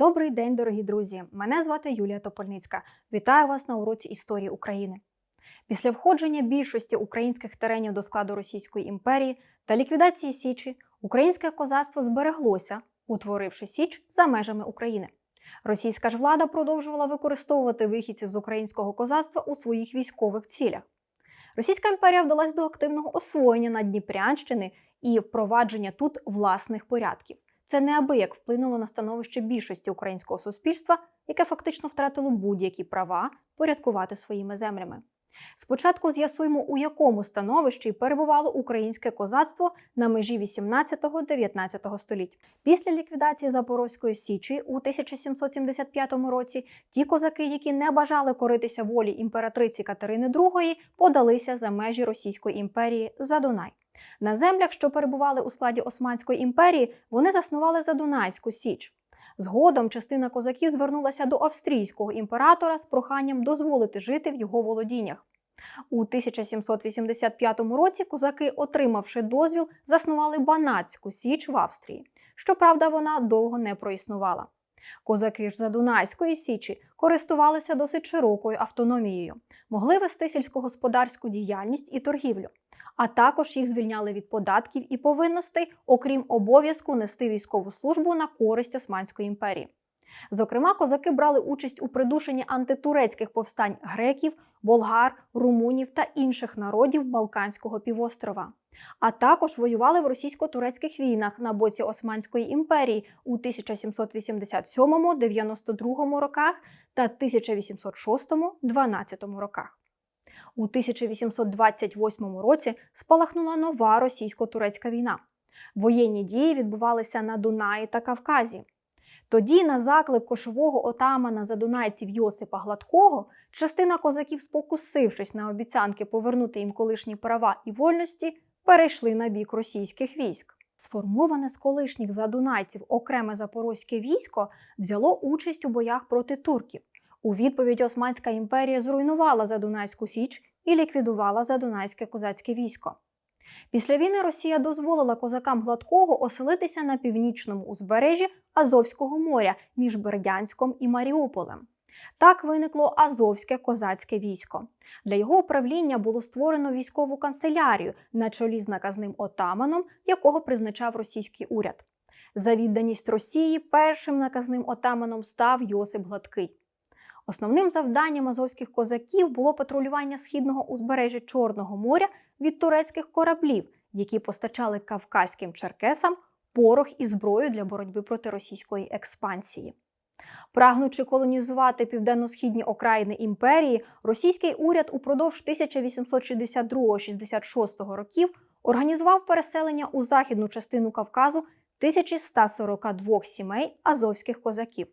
Добрий день, дорогі друзі! Мене звати Юлія Топольницька. Вітаю вас на уроці історії України. Після входження більшості українських теренів до складу Російської імперії та ліквідації Січі українське козацтво збереглося, утворивши Січ за межами України. Російська ж влада продовжувала використовувати вихідців з українського козацтва у своїх військових цілях. Російська імперія вдалась до активного освоєння Надніпрянщини і впровадження тут власних порядків. Це неабияк вплинуло на становище більшості українського суспільства, яке фактично втратило будь-які права порядкувати своїми землями. Спочатку з'ясуємо, у якому становищі перебувало українське козацтво на межі 18-19 століть. Після ліквідації Запорозької Січі у 1775 році ті козаки, які не бажали коритися волі імператриці Катерини II, подалися за межі Російської імперії за Дунай. На землях, що перебували у складі Османської імперії, вони заснували Задунайську Січ. Згодом частина козаків звернулася до австрійського імператора з проханням дозволити жити в його володіннях. У 1785 році козаки, отримавши дозвіл, заснували Банатську Січ в Австрії. Щоправда, вона довго не проіснувала. Козаки ж Задунайської Січі користувалися досить широкою автономією, могли вести сільськогосподарську діяльність і торгівлю, а також їх звільняли від податків і повинностей, окрім обов'язку нести військову службу на користь Османської імперії. Зокрема, козаки брали участь у придушенні антитурецьких повстань греків, болгар, румунів та інших народів Балканського півострова, а також воювали в російсько-турецьких війнах на боці Османської імперії у 1787-92 роках та 1806-12 роках. У 1828 році спалахнула нова російсько-турецька війна. Воєнні дії відбувалися на Дунаї та Кавказі. Тоді, на заклик кошового отамана задунайців Йосипа Гладкого, частина козаків, спокусившись на обіцянки повернути їм колишні права і вольності, перейшли на бік російських військ. Сформоване з колишніх задунайців окреме запорозьке військо взяло участь у боях проти турків. У відповідь Османська імперія зруйнувала Задунайську Січ і ліквідувала Задунайське козацьке військо. Після війни Росія дозволила козакам Гладкого оселитися на північному узбережжі Азовського моря між Бердянськом і Маріуполем. Так виникло Азовське козацьке військо. Для його управління було створено військову канцелярію на чолі з наказним отаманом, якого призначав російський уряд. За відданість Росії першим наказним отаманом став Йосип Гладкий. Основним завданням азовських козаків було патрулювання східного узбережжя Чорного моря від турецьких кораблів, які постачали кавказьким черкесам порох і зброю для боротьби проти російської експансії. Прагнучи колонізувати південно-східні окраїни імперії, російський уряд упродовж 1862-66 років організував переселення у західну частину Кавказу 1142 сімей азовських козаків.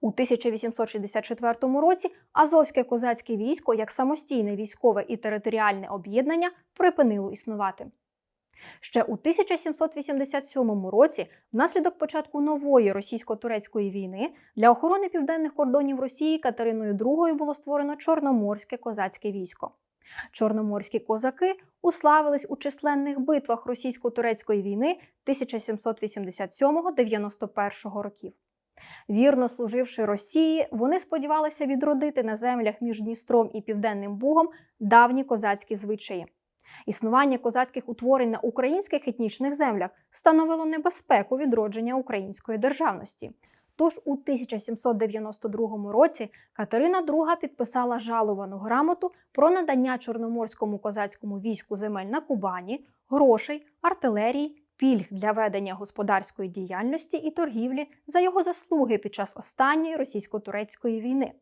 У 1864 році Азовське козацьке військо як самостійне військове і територіальне об'єднання припинило існувати. Ще у 1787 році, внаслідок початку нової російсько-турецької війни, для охорони південних кордонів Росії Катериною II було створено Чорноморське козацьке військо. Чорноморські козаки уславились у численних битвах російсько-турецької війни 1787-91 років. Вірно служивши Росії, вони сподівалися відродити на землях між Дністром і Південним Бугом давні козацькі звичаї. Існування козацьких утворень на українських етнічних землях становило небезпеку відродження української державності. Тож у 1792 році Катерина II підписала жаловану грамоту про надання Чорноморському козацькому війську земель на Кубані, грошей, артилерії, пільг для ведення господарської діяльності і торгівлі за його заслуги під час останньої російсько-турецької війни.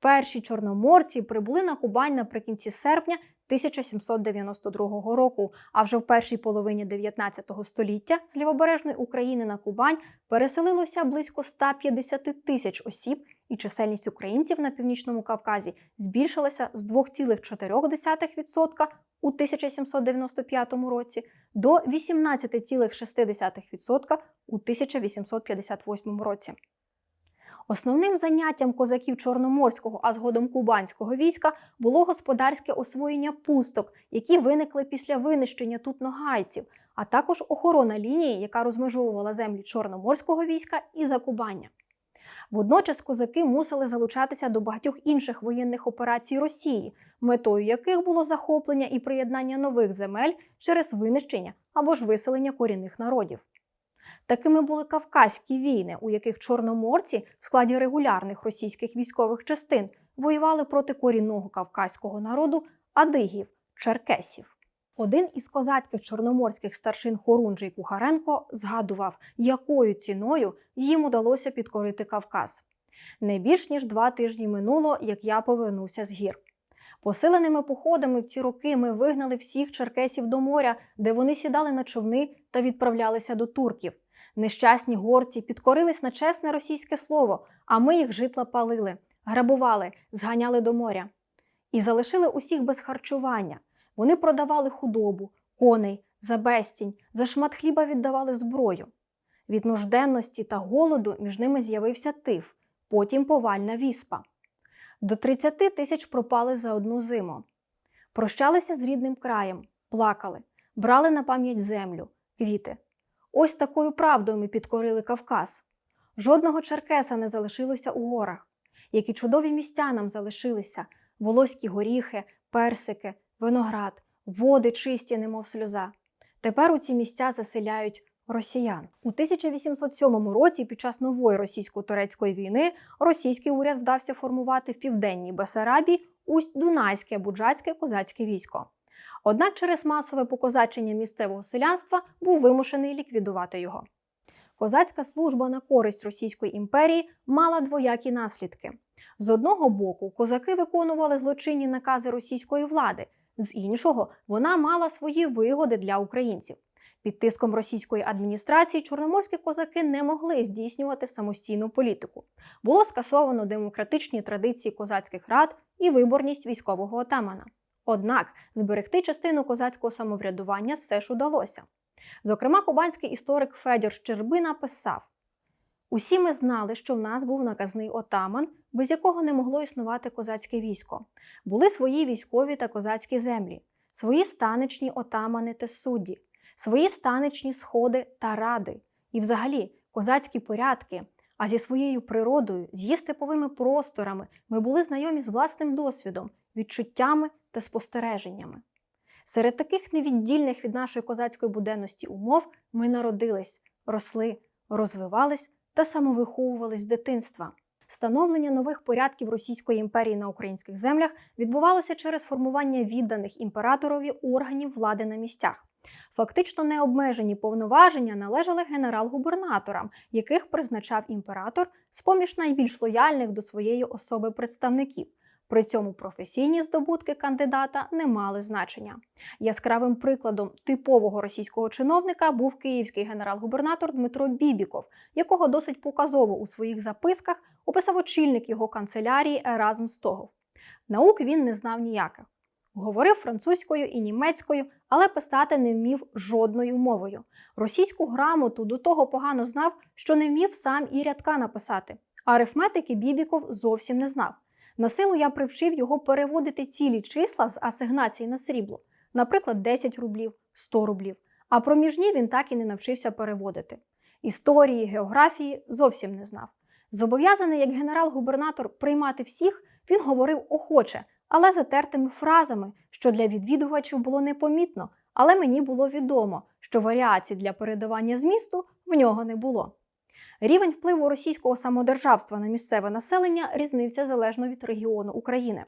Перші чорноморці прибули на Кубань наприкінці серпня 1792 року. А вже в першій половині 19 століття з лівобережної України на Кубань переселилося близько 150 тисяч осіб, і чисельність українців на північному Кавказі збільшилася з 2,4% у 1795 році до 18,6% у 1858 році. Основним заняттям козаків Чорноморського, а згодом кубанського війська було господарське освоєння пусток, які виникли після винищення тут ногайців, а також охорона лінії, яка розмежовувала землі Чорноморського війська і Закубання. Водночас козаки мусили залучатися до багатьох інших воєнних операцій Росії, метою яких було захоплення і приєднання нових земель через винищення або ж виселення корінних народів. Такими були Кавказькі війни, у яких чорноморці в складі регулярних російських військових частин воювали проти корінного кавказького народу адигів, черкесів. Один із козацьких чорноморських старшин Хорунжий Кухаренко згадував, якою ціною їм удалося підкорити Кавказ. Не більш ніж два тижні минуло, як я повернувся з гір. Посиленими походами в ці роки ми вигнали всіх черкесів до моря, де вони сідали на човни та відправлялися до турків. Нещасні горці підкорились на чесне російське слово, а ми їх житла палили, грабували, зганяли до моря. І залишили усіх без харчування. Вони продавали худобу, коней, за безцінь, за шмат хліба віддавали зброю. Від нужденності та голоду між ними з'явився тиф, потім повальна віспа. До 30 тисяч пропали за одну зиму. Прощалися з рідним краєм, плакали, брали на пам'ять землю, квіти. Ось такою правдою ми підкорили Кавказ. Жодного черкеса не залишилося у горах. Які чудові місця нам залишилися: волоські горіхи, персики, виноград, води чисті, немов сльоза. Тепер у ці місця заселяють росіян. У 1807 році, під час нової російсько-турецької війни, російський уряд вдався формувати в південній Бесарабії усть Дунайське буджацьке козацьке військо. Однак через масове покозачення місцевого селянства був вимушений ліквідувати його. Козацька служба на користь Російської імперії мала двоякі наслідки. З одного боку, козаки виконували злочинні накази російської влади, з іншого, вона мала свої вигоди для українців. Під тиском російської адміністрації чорноморські козаки не могли здійснювати самостійну політику. Було скасовано демократичні традиції козацьких рад і виборність військового отамана. Однак зберегти частину козацького самоврядування все ж удалося. Зокрема, кубанський історик Федір Щербина писав: Усі ми знали, що в нас був наказний отаман, без якого не могло існувати козацьке військо. Були свої військові та козацькі землі, свої станичні отамани та судді, свої станичні сходи та ради, і, взагалі, козацькі порядки. А зі своєю природою, з її степовими просторами ми були знайомі з власним досвідом, відчуттями та спостереженнями. Серед таких невіддільних від нашої козацької буденності умов ми народились, росли, розвивались та самовиховувались з дитинства. Становлення нових порядків Російської імперії на українських землях відбувалося через формування відданих імператорові органів влади на місцях. Фактично необмежені повноваження належали генерал-губернаторам, яких призначав імператор з поміж найбільш лояльних до своєї особи представників. При цьому професійні здобутки кандидата не мали значення. Яскравим прикладом типового російського чиновника був київський генерал-губернатор Дмитро Бібіков, якого досить показово у своїх записках описав очільник його канцелярії Еразм Стогов. Наук він не знав ніяких. Говорив французькою і німецькою, але писати не вмів жодною мовою. Російську грамоту до того погано знав, що не вмів сам і рядка написати. Арифметики Бібіков зовсім не знав. На силу я привчив його переводити цілі числа з асигнацій на срібло, наприклад, 10 рублів, 100 рублів. А проміжні він так і не навчився переводити. Історії, географії зовсім не знав. Зобов'язаний як генерал-губернатор приймати всіх, він говорив охоче, але затертими фразами, що для відвідувачів було непомітно, але мені було відомо, що варіацій для передавання змісту в нього не було. Рівень впливу російського самодержавства на місцеве населення різнився залежно від регіону України.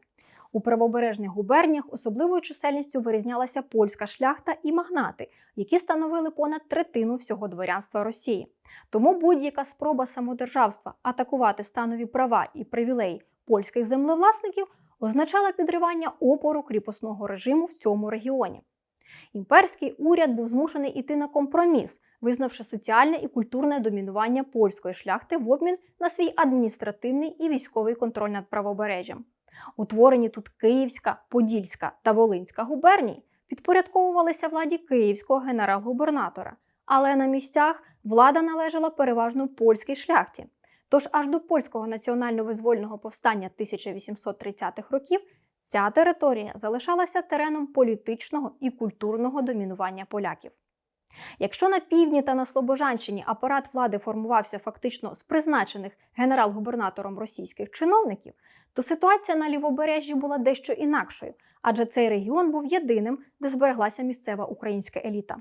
У правобережних губерніях особливою чисельністю вирізнялася польська шляхта і магнати, які становили понад третину всього дворянства Росії. Тому будь-яка спроба самодержавства атакувати станові права і привілеї польських землевласників означала підривання опору кріпосного режиму в цьому регіоні. Імперський уряд був змушений іти на компроміс, визнавши соціальне і культурне домінування польської шляхти в обмін на свій адміністративний і військовий контроль над правобережжям. Утворені тут Київська, Подільська та Волинська губернії підпорядковувалися владі київського генерал-губернатора, але на місцях влада належала переважно польській шляхті. Тож аж до польського національно-визвольного повстання 1830-х років ця територія залишалася тереном політичного і культурного домінування поляків. Якщо на півдні та на Слобожанщині апарат влади формувався фактично з призначених генерал-губернатором російських чиновників, то ситуація на лівобережжі була дещо інакшою, адже цей регіон був єдиним, де збереглася місцева українська еліта.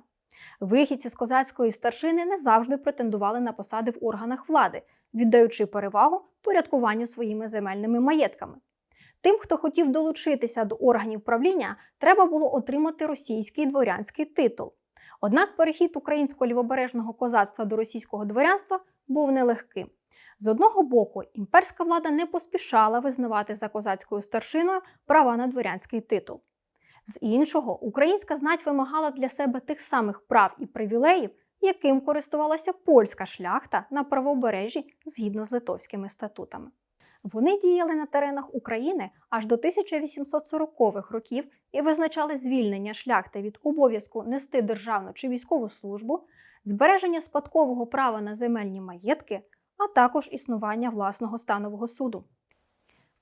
Вихідці з козацької старшини не завжди претендували на посади в органах влади, віддаючи перевагу порядкуванню своїми земельними маєтками. Тим, хто хотів долучитися до органів правління, треба було отримати російський дворянський титул. Однак перехід українського лівобережного козацтва до російського дворянства був нелегким. З одного боку, імперська влада не поспішала визнавати за козацькою старшиною права на дворянський титул. З іншого, українська знать вимагала для себе тих самих прав і привілеїв, яким користувалася польська шляхта на правобережжі згідно з литовськими статутами. Вони діяли на теренах України аж до 1840-х років і визначали звільнення шляхти від обов'язку нести державну чи військову службу, збереження спадкового права на земельні маєтки, а також існування власного станового суду.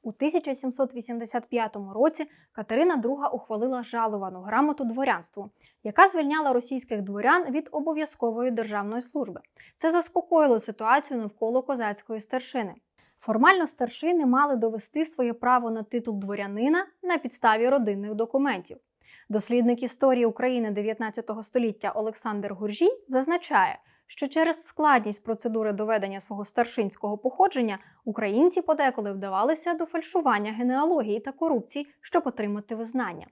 У 1785 році Катерина II ухвалила жаловану грамоту дворянству, яка звільняла російських дворян від обов'язкової державної служби. Це заспокоїло ситуацію навколо козацької старшини. Формально старшини мали довести своє право на титул дворянина на підставі родинних документів. Дослідник історії України 19 століття Олександр Гуржій зазначає, що через складність процедури доведення свого старшинського походження українці подеколи вдавалися до фальшування генеалогії та корупції, щоб отримати визнання.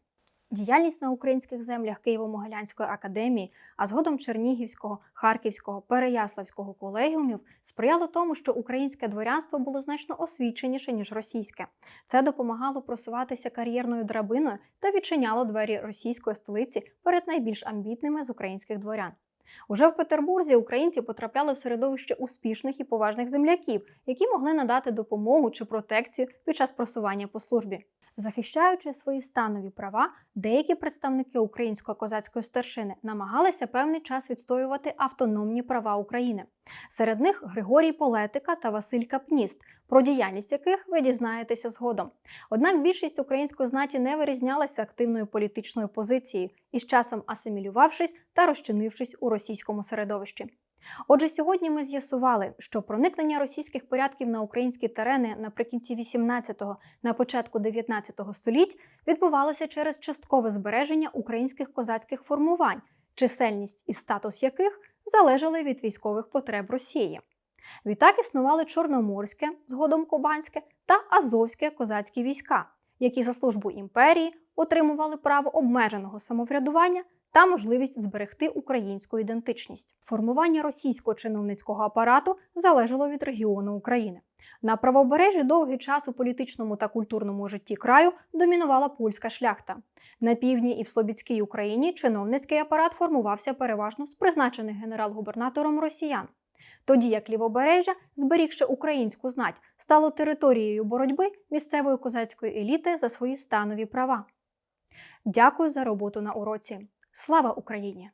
Діяльність на українських землях Києво-Могилянської академії, а згодом Чернігівського, Харківського, Переяславського колегіумів сприяло тому, що українське дворянство було значно освіченіше ніж російське. Це допомагало просуватися кар'єрною драбиною та відчиняло двері російської столиці перед найбільш амбітними з українських дворян. Уже в Петербурзі українці потрапляли в середовище успішних і поважних земляків, які могли надати допомогу чи протекцію під час просування по службі. Захищаючи свої станові права, деякі представники української козацької старшини намагалися певний час відстоювати автономні права України. Серед них Григорій Полетика та Василь Капніст, про діяльність яких ви дізнаєтеся згодом. Однак більшість української знаті не вирізнялася активною політичною позицією і з часом асимілювавшись та розчинившись у російському середовищі. Отже, сьогодні ми з'ясували, що проникнення російських порядків на українські терени наприкінці 18-го, на початку 19-го століть відбувалося через часткове збереження українських козацьких формувань, чисельність і статус яких залежали від військових потреб Росії. Відтак існували Чорноморське, згодом Кубанське та Азовське козацькі війська, які за службу імперії отримували право обмеженого самоврядування та можливість зберегти українську ідентичність. Формування російського чиновницького апарату залежало від регіону України. На правобережжі довгий час у політичному та культурному житті краю домінувала польська шляхта. На півдні і в Слобідській Україні чиновницький апарат формувався переважно з призначених генерал-губернатором росіян. Тоді як лівобережжя, зберігши українську знать, стало територією боротьби місцевої козацької еліти за свої станові права. Дякую за роботу на уроці. Слава Україні!